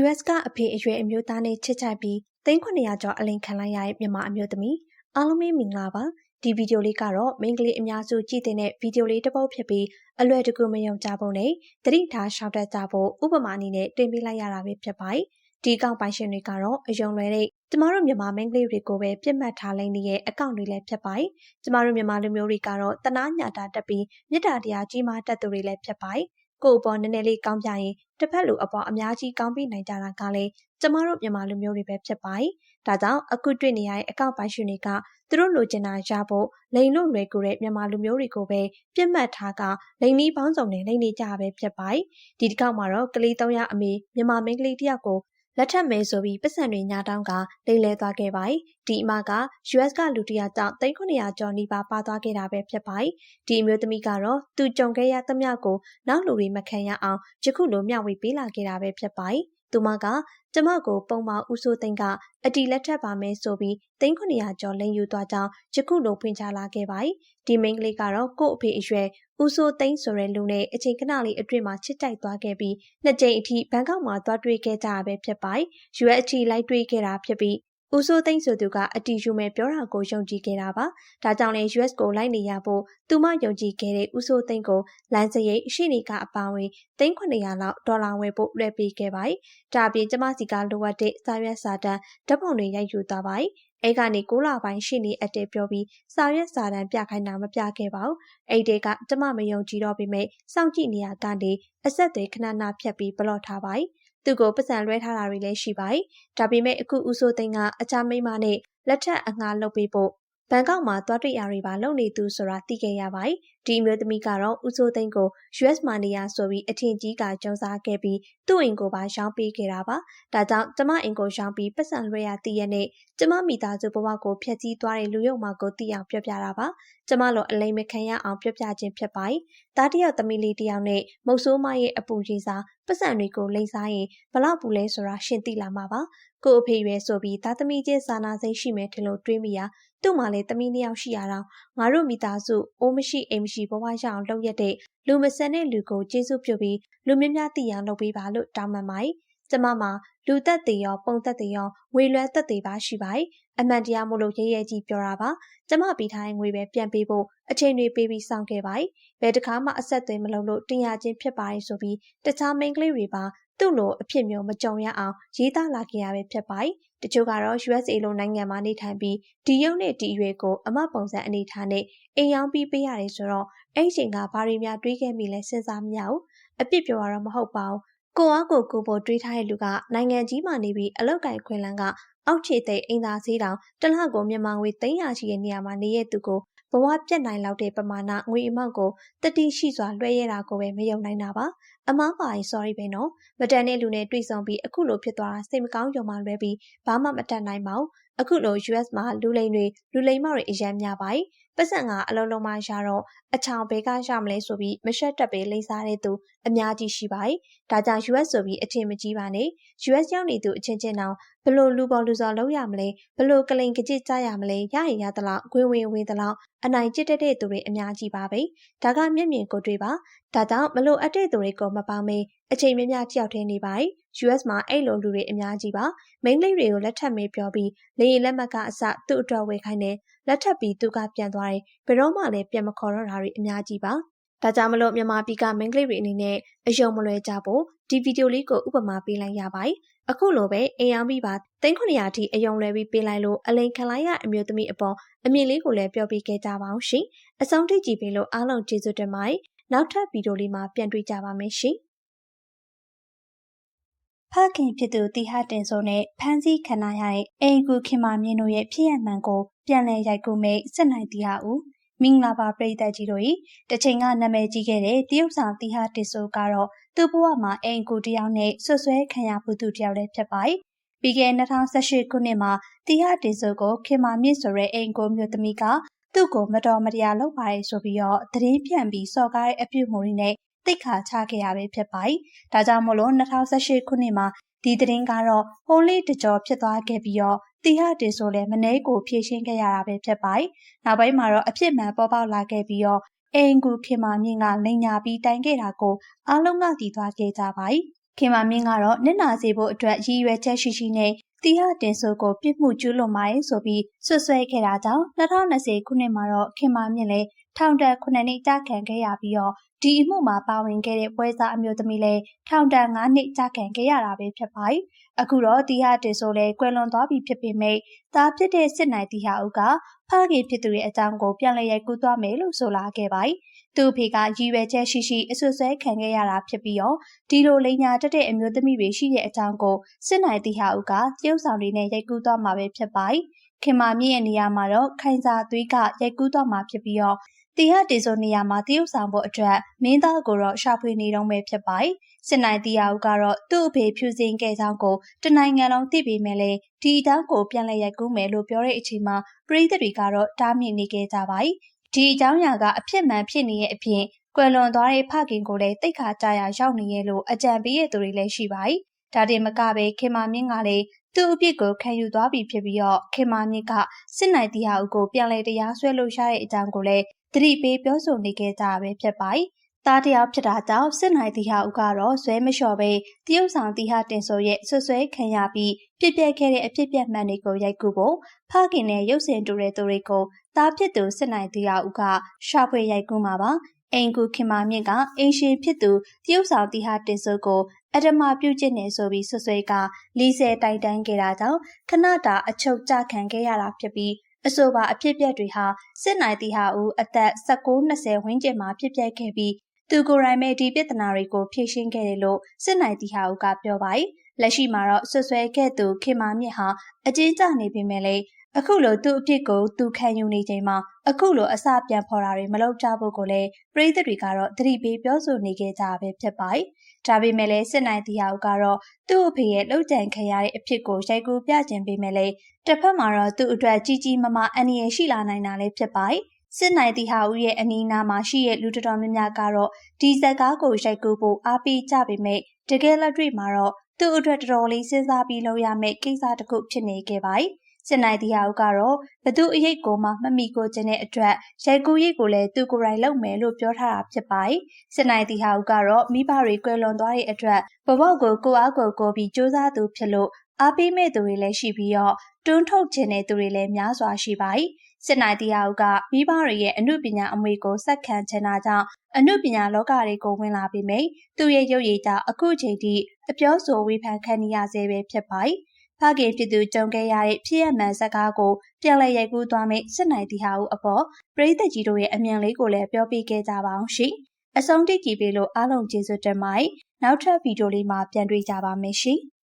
US ကအဖေအရွယ်အမျိုးသားနဲ့ချစ်ကြိုက်ပြီးသိန်း900ကျော်အလိန်ခံလိုက်ရတဲ့မြန်မာအမျိုးသမီးအားလုံးမင်္ဂလာပါဒီဗီဒီယိုလေးကတော့မိန်းကလေးအများစုကြည့်တဲ့ဗီဒီယိုလေးတစ်ပုဒ်ဖြစ်ပြီးအလွယ်တကူမယုံကြဖို့နဲ့သတိထားရှောက်တတ်ကြဖို့ဥပမာအနေနဲ့တင်ပြလိုက်ရတာပဲဖြစ်ပါတယ်ဒီအကောင့်ပိုင်ရှင်တွေကတော့အယုံလွယ်တဲ့ကျမတို့မြန်မာမိန်းကလေးတွေကိုပဲပြစ်မှတ်ထားလိုက်နေတဲ့အကောင့်တွေလည်းဖြစ်ပါတယ်ကျမတို့မြန်မာလူမျိုးတွေကတော့တနာညာတာတက်ပြီးမေတ္တာတရားကြီးမားတတ်သူတွေလည်းဖြစ်ပါတယ် ကို့အပေါ်နည်းနည်းလေးကောင်းပြရင်တစ်ဖက်လူအပေါ်အများကြီးကောင်းပြီးနိုင်ကြတာကလည်းကျမတို့မြန်မာလူမျိုးတွေပဲဖြစ်ပါတယ်။ဒါကြောင့်အခုတွေ့နေရတဲ့အကောင့်ပိုင်ရှင်တွေကသူတို့လိုချင်တာရဖို့လိန်လို့လွယ်ကူတဲ့မြန်မာလူမျိုးတွေကိုပဲပြစ်မှတ်ထားကလိန်လေးပေါင်းစုံနဲ့လိန်နေကြပဲဖြစ်ပါတယ်။ဒီတစ်ခေါက်မှာတော့ကလေး၃ယောက်အမေမြန်မာမိန်းကလေးတစ်ယောက်ကို လက်ထပ်မယ်ဆိုပြီးပတ်စံတွေညာတောင်းကလိမ့်လဲသွားခဲ့ပါတယ်။ဒီအမက US ကလူတရာကြောင့်3900ကျော်နီးပါးပါသွားခဲ့တာပဲဖြစ်ပါတယ်။ဒီအမျိုးသမီးကတော့သူကြုံခဲ့ရသမျှကိုနောက်လူတွေမခံရအောင်ယခုလိုမျှဝေပေးလာခဲ့တာပဲဖြစ်ပါတယ်။သူမကကျမကိုပုံမဦးစိုးသိန်းကအတီလက်ထပ်ပါမယ်ဆိုပြီးသိန်း900ကျော်လိမ်ယူသွားကြောင်းယခုလိုဖွင့်ချလာခဲ့ပါတယ်။ဒီမိန်းကလေးကတော့ကို့အဖေအရွယ် ဦးစိုးသိန်းဆိုတဲ့လူနဲ့အချိန်ခဏလေးအတွင်းမှာချစ်တိုက်သွားခဲ့ပြီးနှစ်ကြိမ်အထိဘန်ကောက်မှာသွားတွေ့ခဲ့ကြတာပဲဖြစ်ပါတယ်။ US အထိလိုက်တွေ့ခဲ့တာဖြစ်ပြီး ဦးစိုးသိန်းဆိုသူကအတီယူမဲ့ပြောတာကိုယုံကြည်ခဲ့တာပါ။ဒါကြောင့်လည်း US ကိုလိုက်နေရဖို့သူမယုံကြည်ခဲ့တဲ့ဦးစိုးသိန်းကိုလမ်းစရိတ်ရှိနေကအပါဝင်သိန်း900လောက်ဒေါ်လာဝယ်ဖို့လွှဲပေးခဲ့ပါတယ်။ဒါအပြင်ကျမစီကလိုအပ်တဲ့စာရွက်စာတမ်းဓာတ်ပုံတွေရိုက်ယူသွားပါတယ်။အဲကနေ6လပိုင်းရှိနေအပ်တဲ့ပြောပြီးစာရွက်စာတမ်းပြခိုင်းတာမပြခဲ့ပါဘူး။အဲ့ဒီကကျမမယုံကြည်တော့ပေမဲ့စောင့်ကြည့်နေရကနေအဆက်တွေခဏနာဖြတ်ပြီးဘလော့ထားပါတယ်။ သူ့ကိုပတ်စံလွှဲထားတာတွေလည်းရှိပါတယ်။ဒါပေမဲ့အခုဦးစိုးသိန်းကအချာမိမနဲ့လက်ထပ်အငှားလုပ်ပေးဖို့ဘန်ကောက်မှာသွားတွေ့ရတွေပါလုပ်နေသူဆိုတာသိခဲ့ရပါတယ်။ ဒီအမျိုးသမီးကတော့ဦးစိုးသိန်းကို US မာနေယာဆိုပြီးအထင်ကြီးကကြုံစားခဲ့ပြီးသူ့အိမ်ကိုပါရောင်းပေးခဲ့တာပါ။ဒါကြောင့်ကျမအိမ်ကိုရောင်းပြီးပတ်စံလွှဲရတည်ရနဲ့ကျမမိသားစုဘဝကိုဖျက်ဆီးသွားတဲ့လူရုံမာကိုသိအောင်ပြောပြတာပါ။ကျမလိုအလိမ်မခံရအောင်ပြောပြခြင်းဖြစ်ပါတယ်။တားတယောက်သမီးလေးတယောက်နဲ့မုတ်ဆိုးမရဲ့အပူကြီးစားပတ်စံတွေကိုလိမ့်စားရင်ဘလောက်ပူလဲဆိုတာရှင်းသိလာမှာပါ။ကို့အဖေရွယ်ဆိုပြီးသားသမီးချင်းစာနာစိတ်ရှိမယ်ထင်လို့တွေးမိရာသူ့မှာလည်းသမီးနှစ်ယောက်ရှိရတော့ငါတို့မိသားစုအိုးမရှိအိမ်မရှိဘဝရအောင်လုပ်ရတဲ့လူမဆန်တဲ့လူကိုကျေးဇူးပြုပြီးလူများများသိအောင်လုပ်ပေးပါလို့တောင်းပန်ပါတယ်။ကျမမှာလူသက်သေးရောပုံသက်သေးရောငွေလွှဲသက်သေးပါရှိပါတယ်။ အမှန်တရားမို့လို့ရဲရဲကြီးပြောတာပါ။ကျမပြီးထားတဲ့ငွေပဲပြန်ပေးဖို့အချိန်တွေပေးပြီးစောင့်ခဲ့ပါတယ်။ဘယ်တခါမှအဆက်အသွယ်မလုပ်လို့တင်ရခြင်းဖြစ်ပါတယ်ဆိုပြီးတခြားမိန်းကလေးတွေပါသူ့လိုအဖြစ်မျိုးမကြုံရအောင်ရေးသားလာခဲ့ရပဲဖြစ်ပါတယ်။တချို့ကတော့ USA လိုနိုင်ငံမှာနေထိုင်ပြီးဒီရုပ်နဲ့ဒီအရွယ်ကိုအမပုံစံအနေထားနဲ့အိမ်ရောင်းပြီးပေးရတယ်ဆိုတော့အဲ့ချိန်ကဘာတွေများတွေးခဲ့မိလဲစဉ်းစားမရဘူး။အပြစ်ပြောရတော့မဟုတ်ပါဘူး။ ကိုအားကိုကိုပေါ်တွေးထားတဲ့လူကနိုင်ငံကြီးမှနေပြီးအလောက်ကိုင်ခွင်လန်းကအောက်ခြေသိအိမ်သာစည်းတောင်တလကိုမြန်မာငွေ300ရှိတဲ့နေရာမှာနေရတဲ့သူကိုဘဝပြတ်နိုင်လောက်တဲ့ပမာဏငွေအမောက်ကိုတတိရှိစွာလွှဲရတာကိုပဲမယုံနိုင်တာပါအမားပါရင် sorry ပဲနော်မတန်တဲ့လူနဲ့တွေ့ဆုံပြီးအခုလိုဖြစ်သွားတာစိတ်မကောင်းရုံမှလွဲပြီးဘာမှမတတ်နိုင်ပါဘူး အခုလို US မှာလူလိမ်တွေလူလိမ်မတွေအရန်များပါတယ်ပတ်စံကအလုံးလုံးမှရတော့အချောင်ဘေးကရမလဲဆိုပြီးမရှက်တက်ပေးလိမ့်စားတဲ့သူအများကြီးရှိပါတယ်။ဒါကြောင့် US ဆိုပြီးအထင်မကြီးပါနဲ့။ US ရောက်နေသူအချင်းချင်းတောင်ဘလို့လူပေါ်လူစော်လုပ်ရမလဲဘလို့ကလိန်ကကြစ်ကြရမလဲရရင်ရသလောက်ဂွေဝင်ဝင်သလောက်အနိုင်ကျစ်တဲ့သူတွေအများကြီးပါပဲ။ဒါကမျက်မြင်ကိုတွေ့ပါ။ ဒါကြောင့်မလို့အပ်တဲ့သူတွေကိုမပေါင်းမေးအချိန်များများတယောက်တည်းနေပါတယ်။ US မှာအဲ့လိုလူတွေအများကြီးပါ။မိန်းကလေးတွေကိုလက်ထပ်မေးပြောပြီးလေရင်လက်မှတ်ကအစသူ့အတွက်ဝေခိုင်းတယ်။လက်ထပ်ပြီးသူကပြန်သွားတယ်။ဘယ်တော့မှလည်းပြန်မခေါ်တော့တာတွေအများကြီးပါ။ဒါကြောင့်မလို့မြန်မာပြည်ကမိန်းကလေးတွေအနေနဲ့အယုံမလွယ်ကြဖို့ဒီဗီဒီယိုလေးကိုဥပမာပေးလိုက်ရပါတယ်။အခုလိုပဲအိမ်အောင်ပြီးပါ3900အထိအယုံလွယ်ပြီးပေးလိုက်လို့အလိန်ခံလိုက်ရအမျိုးသမီးအပေါ်အမြင်လေးကိုလည်းပြောပြခဲ့ကြပါအောင်ရှင်။အဆုံးထိကြည့်ပေးလို့အားလုံးကျေးဇူးတင်ပါတယ်။ နောက်ထပ်ဗီဒီယိုလေးမှာပြန်တွေ့ကြပါမယ်ရှင်။ဖခင်ဖြစ်သူတီဟာတင်ဆိုနဲ့ဖန်စီခံရတဲ့အိမ်ကူခင်မာမြင့်တို့ရဲ့ဖြစ်ရမှန်ကိုပြန်လည်ရိုက်ကူးမိတ်စစ်နိုင်တီဟာဦးမင်္ဂလာပါပရိသတ်ကြီးတို့၏တချိန်ကနာမည်ကြီးခဲ့တဲ့တရုတ်ဆောင်တီဟာတစ်ဆိုကတော့သူ့ဘဝမှာအိမ်ကူတယောက်နဲ့ဆွဆွဲခံရမှုသူတယောက်လည်းဖြစ်ပါတယ်။ပြီးခဲ့2018ခုနှစ်မှာတီဟာတစ်ဆိုကိုခင်မာမြင့်ဆိုတဲ့အိမ်ကူမျိုးသမီးက သူ့ကိုမတော်မတရားလုပ်ပါတယ်ဆိုပြီးတော့သတင်းပြန့်ပြီးစော်ကားတဲ့အပြုအမူတွေနဲ့တိတ်ခါချခဲ့ရပဲဖြစ်ပါတယ်။ဒါကြောင့်မို့လို့2018ခုနှစ်မှာဒီသတင်းကတော့ဟိုးလေးတကြောဖြစ်သွားခဲ့ပြီးတော့တီဟာတင်ဆိုလည်းမနှဲကိုဖြည့်ရှင်းခဲ့ရတာပဲဖြစ်ပါတယ်။နောက်ပိုင်းမှာတော့အဖြစ်မှန်ပေါ်ပေါက်လာခဲ့ပြီးတော့အိမ်ကူခင်မာမြင့်ကလိန်ညာပြီးတိုင်ခဲ့တာကိုအားလုံးကတည်သွားခဲ့ကြပါတယ်။ခင်မာမင်းကတော့နစ်နာစေဖို့အတွက်ရည်ရွယ်ချက်ရှိရှိနဲ့ တီဟာတင်ဆိုကိုပြစ်မှုကျူးလွန်ပါတယ်ဆိုပြီးဆွဆွဲခဲ့တာကြောင့်2020ခုနှစ်မှာတော့ခင်မာမြင့်လည်း ထောင်ဒဏ်9နှစ်ကြာခံခဲ့ရပြီးတော့ဒီအမှုမှာပါဝင်ခဲ့တဲ့ပွဲစားအမျိုးသမီးလည်းထောင်ဒဏ်9နှစ်ကြာခံခဲ့ရတာပဲဖြစ်ပါတယ်။အခုတော့တီဟာတင်ဆိုလည်းကွယ်လွန်သွားပြီဖြစ်ပေမဲ့သားဖြစ်တဲ့စစ်နိုင်တီဟာဦးကဖခင်ဖြစ်သူရဲ့အကြောင်းကိုပြန်လည်ရိုက်ကူးသွားမယ်လို့ဆိုလာခဲ့ပါတယ်။သူ့အဖေကရည်ရွယ်ချက်ရှိရှိအဆွဆွဲခံခဲ့ရတာဖြစ်ပြီးတော့ဒီလိုလိန်ညာတက်တဲ့အမျိုးသမီးတွေရှိတဲ့အကြောင်းကိုစစ်နိုင်တီဟာဦးကတရုတ်ဆောင်တွေနဲ့ရိုက်ကူးသွားမှာပဲဖြစ်ပါတယ်။ခင်မာမြင့်ရဲ့နေရာမှာတော့ခိုင်စာသွေးကရိုက်ကူးသွားမှာဖြစ်ပြီးတော့ တီဟာတေဆိုနေရာမှာတရုတ်ဆောင်ဖို့အတွက်မင်းသားကိုတော့ရှာဖွေနေတော့မယ်ဖြစ်ပါတယ်။စစ်နိုင်တီယာဦးကတော့သူ့အဖေဖြူစင်ခဲ့ကြောင်းကိုတနိုင်ငံလုံးသိပေမဲ့လည်းဒီအတောင်းကိုပြန်လည်ရိုက်ကူးမယ်လို့ပြောတဲ့အချိန်မှာပြည်သူတွေကတော့တားမြစ်နေခဲ့ကြပါတယ်။ဒီအကြောင်းအရာကအဖြစ်မှန်ဖြစ်နေတဲ့အပြင်ကွယ်လွန်သွားတဲ့ဖခင်ကိုလည်းတိတ်ခါကြရရောက်နေရဲ့လို့အကြံပေးရသူတွေလည်းရှိပါတယ်။ဒါတင်မကပဲခင်မာမြင့်ကလည်းသူ့အပြစ်ကိုခံယူသွားပြီဖြစ်ပြီးတော့ခင်မာမြင့်ကစစ်နိုင်တီဟာအုပ်ကိုပြန်လည်တရားစွဲလို့ရတဲ့အကြောင်းကိုလည်း သတိပေးပြောဆိုနေခဲ့ကြတာပဲဖြစ်ပါတယ်။သားတယောက်ဖြစ်တာကြောင့်စစ်နိုင်တီဟာဦးကတော့ဇွဲမလျှော်ပဲတရုတ်ဆောင်တီဟာတင်ဆိုရဲ့ဆွဆွဲခံရပြီးပြစ်ပြက်ခဲ့တဲ့အဖြစ်ပြက်မှန်တွေကိုရိုက်ကူဖို့ဖခင်နဲ့ရုပ်စင်တူတဲ့သူတွေကိုသားဖြစ်သူစစ်နိုင်တီဟာဦးကရှာဖွေရိုက်ကူးမှာပါ။အိမ်ကူခင်မာမြင့်ကအင်ရှင်ဖြစ်သူတရုတ်ဆောင်တီဟာတင်ဆိုကိုအဓမ္မပြုကျင့်နေဆိုပြီးဆွဆွဲကလီဆယ်တိုင်တန်းခဲ့တာကြောင့်ခဏတာအချုပ်ကျခံခဲ့ရတာဖြစ်ပြီး အဆိုပါအဖြစ်ပြက်တွေဟာစစ်နိုင်တီဟာဦးအသက်19-20ဝန်းကျင်မှာဖြစ်ပျက်ခဲ့ပြီးသူကိုယ်တိုင်ပဲဒီပြဿနာတွေကိုဖြေရှင်းခဲ့တယ်လို့စစ်နိုင်တီဟာဦးကပြောပါတယ်။လက်ရှိမှာတော့ဆွဆွဲခဲ့သူခင်မာမြင့်ဟာအကျဉ်းကျနေပေမဲ့လည်းအခုလိုသူ့အဖြစ်ကိုသူခံယူနေချိန်မှာအခုလိုအစပြန်ဖော်တာတွေမလုပ်ကြဖို့ကိုလည်းပြည်သူတွေကတော့သတိပေးပြောဆိုနေခဲ့ကြပဲဖြစ်ပါတယ်။ ဒါပေမဲ့လည်းစစ်နိုင်တီဟာဦးကတော့သူ့အဖေရဲ့လှုပ်ကြံခံရတဲ့အဖြစ်ကိုရိုက်ကူးပြခြင်းပေမဲ့လည်းတစ်ဖက်မှာတော့သူ့အတွက်ကြီးကြီးမားမားအန္တရာယ်ရှိလာနိုင်တာလည်းဖြစ်ပါတယ်။စစ်နိုင်တီဟာဦးရဲ့အနီးနားမှာရှိတဲ့လူတော်တော်များများကတော့ဒီဇက်ကားကိုရိုက်ကူးဖို့အားပေးကြပေမဲ့တကယ်လက်တွေ့မှာတော့သူ့အတွက်တော်တော်လေးစဉ်းစားပြီးလုပ်ရမယ့်ကိစ္စတစ်ခုဖြစ်နေခဲ့ပါတယ်။ စစ်နိုင်တီဟာဦးကတော့ဘသူအရေးကိုမှမမိကိုခြင်းတဲ့အတွက်ရိုက်ကူးရေးကိုလည်းသူကိုယ်တိုင်လုပ်မယ်လို့ပြောထားတာဖြစ်ပါတယ်။စစ်နိုင်တီဟာဦးကတော့မိဘတွေကွယ်လွန်သွားတဲ့အတွက်ဘဝကိုကိုအားကိုကိုပြီးစူးစမ်းသူဖြစ်လို့အားပေးမဲ့သူတွေလည်းရှိပြီးတော့တွန်းထုတ်ခြင်းတဲ့သူတွေလည်းများစွာရှိပါတယ်။စစ်နိုင်တရားဦးကမိဘတွေရဲ့အမှုပညာအမွေကိုစက်ခံချင်တာကြောင့်အမှုပညာလောကတွေကိုဝင်လာပြီးမိသူရဲ့ရုပ်ရည်တာအခုချိန်ထိအပြောဆိုဝေဖန်ခံနေရဆဲပဲဖြစ်ပါတယ်။ ဖခင်ဖြစ်သူကြုံခဲ့ရတဲ့ဖြစ်ရမှန်စကားကိုပြန်လည်ရိုက်ကူးသွားမယ့်စစ်နိုင်တရားဦးအပေါ်ပြည်သက်ကြီးတို့ရဲ့အမြင်လေးကိုလည်းပြောပြခဲ့ကြပါအောင်ရှင်။အဆုံးထိကြည့်ပေးလို့အားလုံးကျေးဇူးတင်ပါတယ်။နောက်ထပ်ဗီဒီယိုလေးမှာပြန်တွေ့ကြပါမယ်ရှင်။